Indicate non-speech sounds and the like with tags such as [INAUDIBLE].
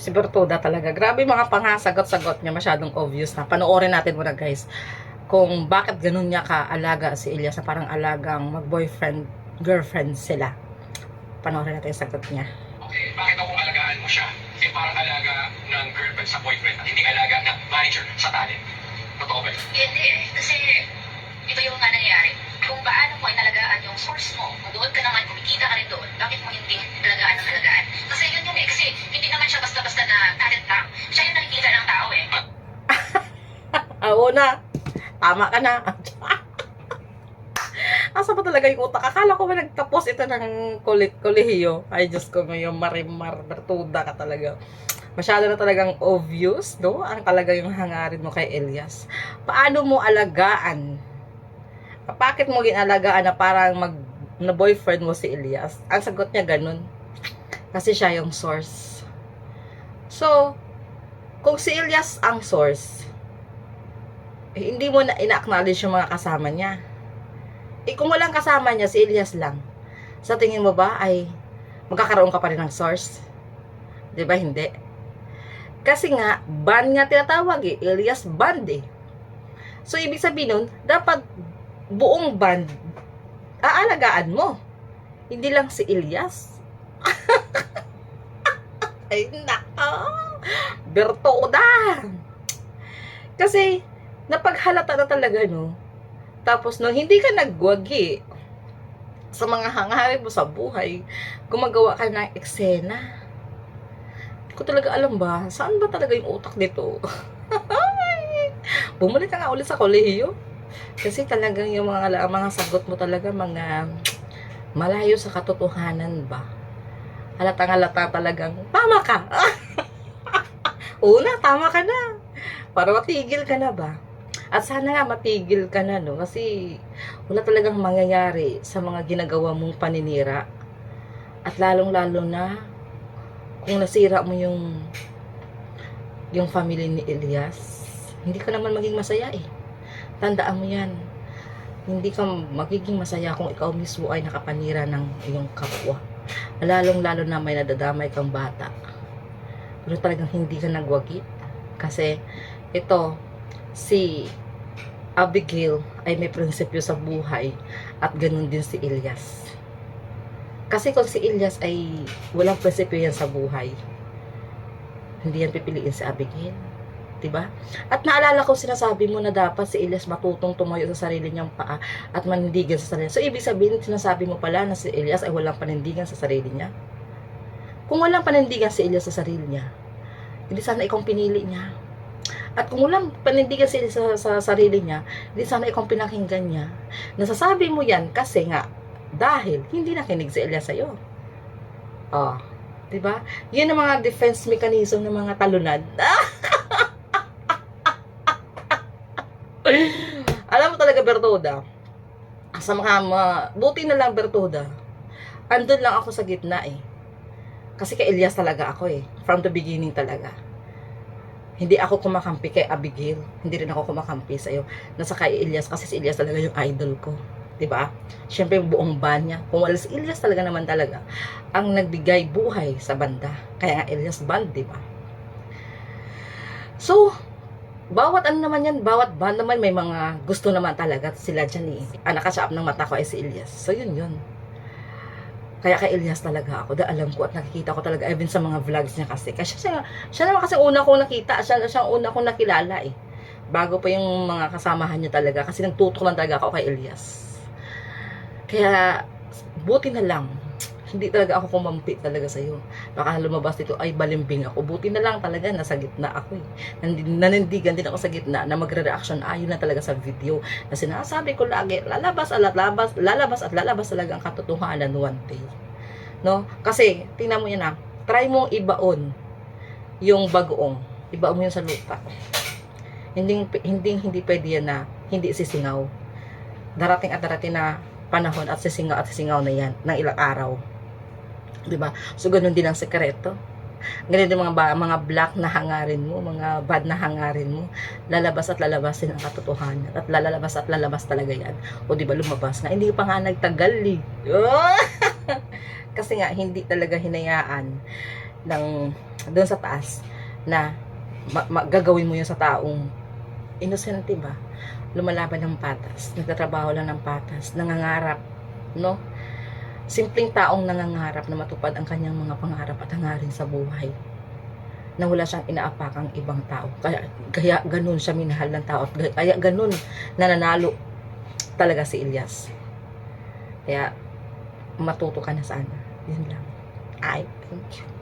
Si Bertuda talaga. Grabe mga pangasagot-sagot niya. Masyadong obvious na. Panoorin natin muna guys. Kung bakit ganun niya ka-alaga si Elias na parang alagang mag-boyfriend, girlfriend sila. Panoorin natin yung sagot niya. Okay, bakit ako alagaan mo siya? Eh parang alaga ng girlfriend sa boyfriend at hindi alaga ng manager sa talent. Totoo ba yun? Hindi Ah, una. Tama ka na. [LAUGHS] Asa pa talaga yung utak? Akala ko ba nagtapos ito ng kulit kolehiyo? Ay, Diyos ko ngayon, Marimar, Bertuda ka talaga. Masyado na talagang obvious, no? Ang talaga yung hangarin mo kay Elias. Paano mo alagaan? Bakit mo ginalagaan na parang mag na boyfriend mo si Elias? Ang sagot niya ganun. Kasi siya yung source. So, kung si Elias ang source, eh, hindi mo na ina-acknowledge yung mga kasama niya. Eh, kung walang kasama niya, si Elias lang. Sa tingin mo ba ay magkakaroon ka pa rin ng source? Ba? Hindi. Kasi nga, ban nga tinatawag eh. Elias band eh. So, ibig sabihin nun, dapat buong band aalagaan mo. Hindi lang si Elias. [LAUGHS] ay, nako. Bertoda. Kasi, napaghalata na talaga, no? Tapos, no, hindi ka nagwagi sa mga hangarin mo sa buhay, gumagawa ka ng eksena. Hindi ko talaga alam ba, saan ba talaga yung utak nito? [LAUGHS] Bumalik ka nga ulit sa kolehiyo. Kasi talagang yung mga, mga sagot mo talaga, mga malayo sa katotohanan ba? Halatang halata talagang, tama ka! [LAUGHS] Una, tama ka na. Para matigil ka na ba? At sana nga matigil ka na, no? Kasi wala talagang mangyayari sa mga ginagawa mong paninira. At lalong-lalo na kung nasira mo yung yung family ni Elias, hindi ka naman maging masaya eh. Tandaan mo yan. Hindi ka magiging masaya kung ikaw mismo ay nakapanira ng iyong kapwa. Lalong-lalo na may nadadamay kang bata. Pero talagang hindi ka nagwagi. Kasi ito, si Abigail ay may prinsipyo sa buhay at ganun din si Elias. Kasi kung si Elias ay walang prinsipyo yan sa buhay, hindi yan pipiliin si Abigail. 'di ba? At naalala ko sinasabi mo na dapat si Elias matutong tumayo sa sarili niyang paa at manindigan sa sarili. So ibig sabihin sinasabi mo pala na si Elias ay walang panindigan sa sarili niya. Kung walang panindigan si Elias sa sarili niya, hindi sana ikaw pinili niya. At kung walang panindigan si Elias sa, sa sarili niya, hindi sana ikaw pinakinggan niya. Nasasabi mo yan kasi nga dahil hindi nakinig si Elias sa'yo. Oh, 'di ba? 'Yun ang mga defense mechanism ng mga talunad. [LAUGHS] Alam mo talaga, Bertoda, sa mga, mga buti na lang, Bertoda, andun lang ako sa gitna eh. Kasi kay Elias talaga ako eh. From the beginning talaga. Hindi ako kumakampi kay Abigail. Hindi rin ako kumakampi sa iyo. Nasa kay Elias kasi si Elias talaga yung idol ko. 'Di ba? Siyempre yung buong band niya. Kung wala si Elias talaga naman talaga ang nagbigay buhay sa banda. Kaya nga Elias Band, 'di ba? So, bawat ano naman yan, bawat band naman may mga gusto naman talaga sila dyan eh. Ang nakasaap ng mata ko ay si Elias. So, yun yun. Kaya kay Elias talaga ako. Dahil alam ko at nakikita ko talaga even sa mga vlogs niya kasi. Kasi siya, siya naman kasi una kong nakita. Siya, siya una kong nakilala eh. Bago pa yung mga kasamahan niya talaga. Kasi nagtutok lang talaga ako kay Elias. Kaya, buti na lang. Hindi talaga ako kumampi talaga sa'yo. Baka lumabas dito, ay balimbing ako. Buti na lang talaga, nasa gitna ako eh. Nanindigan din ako sa gitna na magre-reaction ayon na talaga sa video. Na sinasabi ko lagi, lalabas at lalabas, lalabas at lalabas talaga ang katotohanan one day. No? Kasi, tingnan mo yan ah, try mong ibaon yung bagoong. Ibaon mo yun sa lupa. Hindi, hindi, hindi pwede yan na hindi sisingaw. Darating at darating na panahon at sisingaw at sisingaw na yan ng ilang araw. 'Di ba? So ganun din ang sekreto. Ganun din mga mga black na hangarin mo, mga bad na hangarin mo, lalabas at lalabas din ang katotohanan at lalabas at lalabas talaga yan. O di ba lumabas nga, hindi pa nga nagtagal eh. [LAUGHS] Kasi nga hindi talaga hinayaan ng doon sa taas na gagawin mo yun sa taong inosente ba? Lumalaban ng patas, nagtatrabaho lang ng patas, nangangarap, no? Simpleng taong nangangarap na matupad ang kanyang mga pangarap at hangarin sa buhay na wala siyang inaapakang ibang tao. Kaya, kaya ganun siya minahal ng tao. at Kaya ganun nananalo talaga si Ilyas. Kaya matuto ka na sana. Yun lang. Ay, thank you.